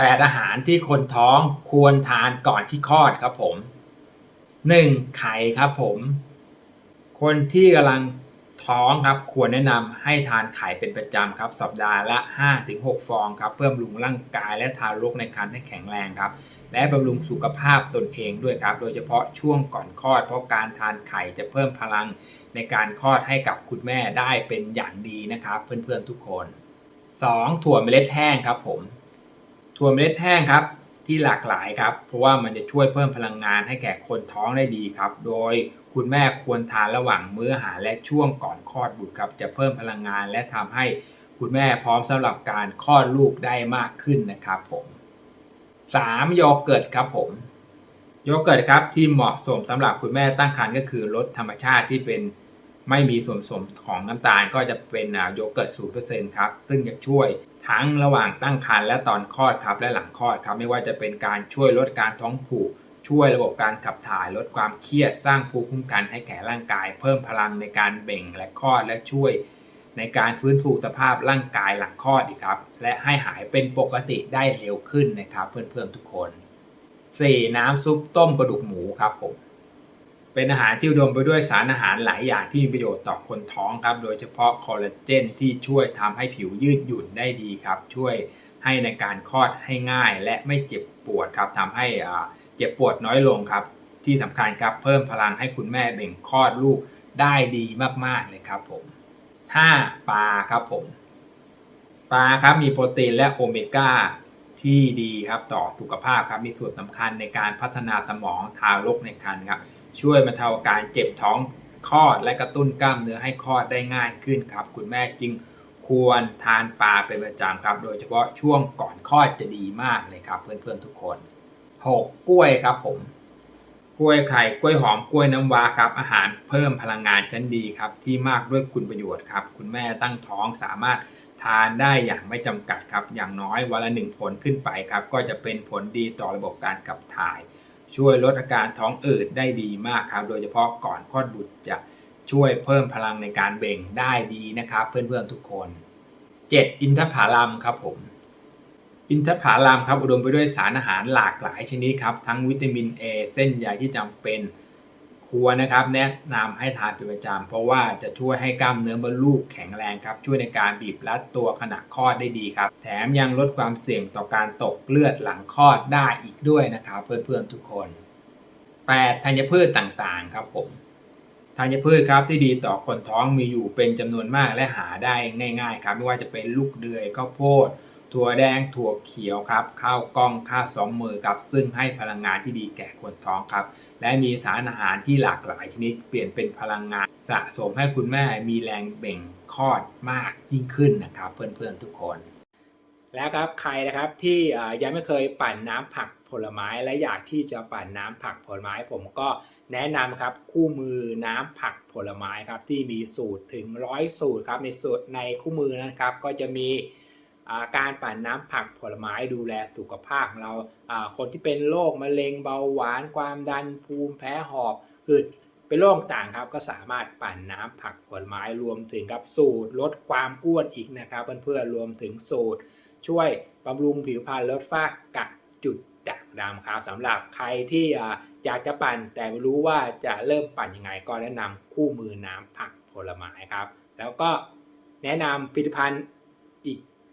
8 อาหารที่คนท้องควรทานก่อนที่คลอดครับผม 1. ไข่ครับผม คนที่กำลังท้องครับควรแนะนำให้ทานไข่เป็นประจำครับ สัปดาห์ละ 5-6 ฟองครับเพื่อบำรุงร่างกายและทารกในครรภ์ให้แข็งแรงครับ และบำรุงสุขภาพตนเองด้วยครับ โดยเฉพาะช่วงก่อนคลอด เพราะการทานไข่จะเพิ่มพลังในการคลอดให้กับคุณแม่ได้เป็นอย่างดีนะครับ เพื่อนๆทุกคน 2. ถั่วเมล็ดแห้งครับผม ถั่วเมล็ดแห้งครับที่หลากหลายครับ เพราะว่ามันจะช่วยเพิ่มพลังงานให้แก่คนท้องได้ดีครับ โดยคุณแม่ควรทานระหว่างมื้ออาหารและช่วงก่อนคลอดบุตรครับ จะเพิ่มพลังงานและทำให้คุณแม่พร้อมสำหรับการคลอดลูกได้มากขึ้นนะครับผม 3. โยเกิร์ตครับผมโยเกิร์ตครับที่เหมาะสมสำหรับคุณแม่ตั้งครรภ์ก็คือรสธรรมชาติที่เป็น ไม่มีส่วนผสมของน้ำตาลก็จะเป็นโยเกิร์ตศูนเปอร์เซ็นต์ครับ ซึ่งจะช่วยทั้งระหว่างตั้งครรภ์และตอนคลอดครับและหลังคลอดครับ ไม่ว่าจะเป็นการช่วยลดการท้องผูก ช่วยระบบการขับถ่ายลดความเครียดสร้างภูมิคุ้มกันให้แก่ร่างกาย เพิ่มพลังในการเบ่งและคลอดและช่วย ในการฟื้นฟูสภาพร่างกายหลังคลอดอีกครับ และให้หายเป็นปกติได้เร็วขึ้นนะครับ เพื่อนๆทุกคน 4. น้ำซุปต้มกระดูกหมูครับผม เป็นอาหารที่อุดมไปด้วยสารอาหารหลายอย่างที่มีประโยชน์ต่อคนท้องครับ โดยเฉพาะคอลลาเจนที่ช่วยทำให้ผิวยืดหยุ่นได้ดีครับ ช่วยให้ในการคลอดให้ง่าย และไม่เจ็บปวดครับทำให้เจ็บปวดน้อยลงครับ ที่สำคัญครับเพิ่มพลังให้คุณแม่เบ่งคลอดลูกได้ดีมากๆเลยครับผม 5. ปลาครับผม ปลาครับมีโปรตีนและโอเมก้าที่ดีครับต่อสุขภาพครับมีส่วนสำคัญในการพัฒนาสมองทารกในครรภ์ครับ ช่วยบรรเทาการเจ็บท้องคลอดและกระตุ้นกล้ามเนื้อให้คลอดได้ง่ายขึ้นครับ คุณแม่จึงควรทานปลาเป็นประจำครับ โดยเฉพาะช่วงก่อนคลอดจะดีมากเลยครับ เพื่อนๆทุกคน 6. กล้วยครับผม กล้วยไข่กล้วยหอมกล้วยน้ำว้าครับ อาหารเพิ่มพลังงานชั้นดีครับ ที่มากด้วยคุณประโยชน์ครับ คุณแม่ตั้งท้องสามารถทานได้อย่างไม่จำกัดครับ อย่างน้อยวันละหนึ่งผลขึ้นไปครับ ก็จะเป็นผลดีต่อระบบการขับถ่าย ช่วยลดอาการท้องอืดได้ดีมากครับ โดยเฉพาะก่อนคลอดบุตรจะช่วยเพิ่มพลังในการเบ่งได้ดีนะครับ เพื่อนๆทุกคน 7. อินทผลัมครับผม อินทผลัมครับอุดมไปด้วยสารอาหารหลากหลายชนิดครับ ทั้งวิตามิน A เส้นใยที่จำเป็น ควรนะครับแนะนำให้ทานเป็นประจำเพราะว่าจะช่วยให้กล้ามเนื้อมดลูกแข็งแรงครับ ช่วยในการบีบรัดตัวขณะคลอดได้ดีครับ แถมยังลดความเสี่ยงต่อการตกเลือดหลังคลอดได้อีกด้วยนะครับ เพื่อนๆทุกคน 8. ธัญพืชต่างๆครับผมธัญพืชครับที่ดีต่อคนท้องมีอยู่เป็นจำนวนมากและหาได้ง่าย ๆ ครับ ไม่ว่าจะเป็นลูกเดือยข้าวโพด ถั่วแดงถั่วเขียวครับข้าวกล้องข้าวสองมือครับซึ่งให้พลังงานที่ดีแก่คนท้องครับ และมีสารอาหารที่หลากหลายชนิดเปลี่ยนเป็นพลังงาน สะสมให้คุณแม่มีแรงเบ่งคลอดมากยิ่งขึ้นนะครับ เพื่อนๆทุกคน แล้วครับใครนะครับที่ยังไม่เคยปั่นน้ำผักผลไม้และอยากที่จะปั่นน้ำผักผลไม้ ผมก็แนะนำครับคู่มือน้ำผักผลไม้ครับที่มีสูตรถึงร้อยสูตรครับในสูตรในคู่มือนะครับก็จะมี การปั่นน้ำผักผลไม้ดูแลสุขภาพของเราคนที่เป็นโรคมะเร็งเบาหวานความดันภูมิแพ้หอบหืดเป็นโรคต่างครับก็สามารถปั่นน้ำผักผลไม้รวมถึงกับสูตรลดความอ้วนอีกนะครับเพื่อนๆรวมถึงสูตร ช่วยบำรุงผิวพรรณลดฝ้ากระจุดด่างดำครับสำหรับใครที่อยากจะปั่นแต่ไม่รู้ว่าจะเริ่มปั่นยังไงก็แนะนำคู่มือน้ำผักผลไม้ครับ แล้วก็แนะนำผลิตภัณฑ์อีก